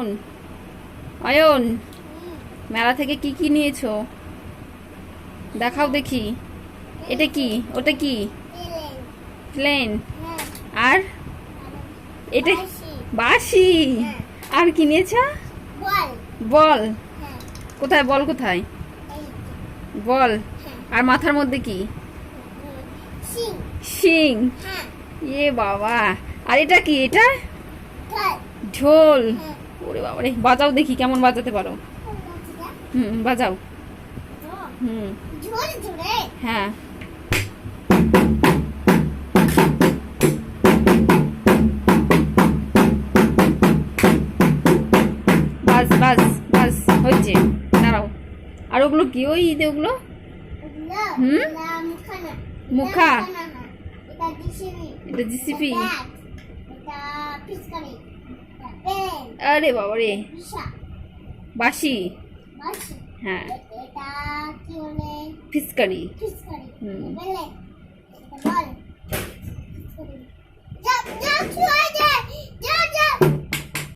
অয়ন অয়ন মেলা থেকে কি কি নিয়েছো? দেখাও দেখি। এটা কি? ওটা কি? প্লেন। আর? এটা বাসি আর কি নিয়েছ? বল। কোথায়? বল কোথায়? বল। আর মাথার মধ্যে কি? শিং। এ বাবা। আর এটা কি? এটা? ঢোল। ওরে বাবা রে বাজাও দেখি কেমন বাজাতে পারো। হুম বাজাও। হুম। হ্যাঁ। বাস বাস বাস হচ্ছে দাঁড়াও। আর ওগুলো কি ওই ঈদে ওগুলো? হুম? মুখা। এটা জিসিপি। আরে বাবা রে। বাসি হ্যাঁ। ফিসকারি। ফিসকারি। ফিস হুম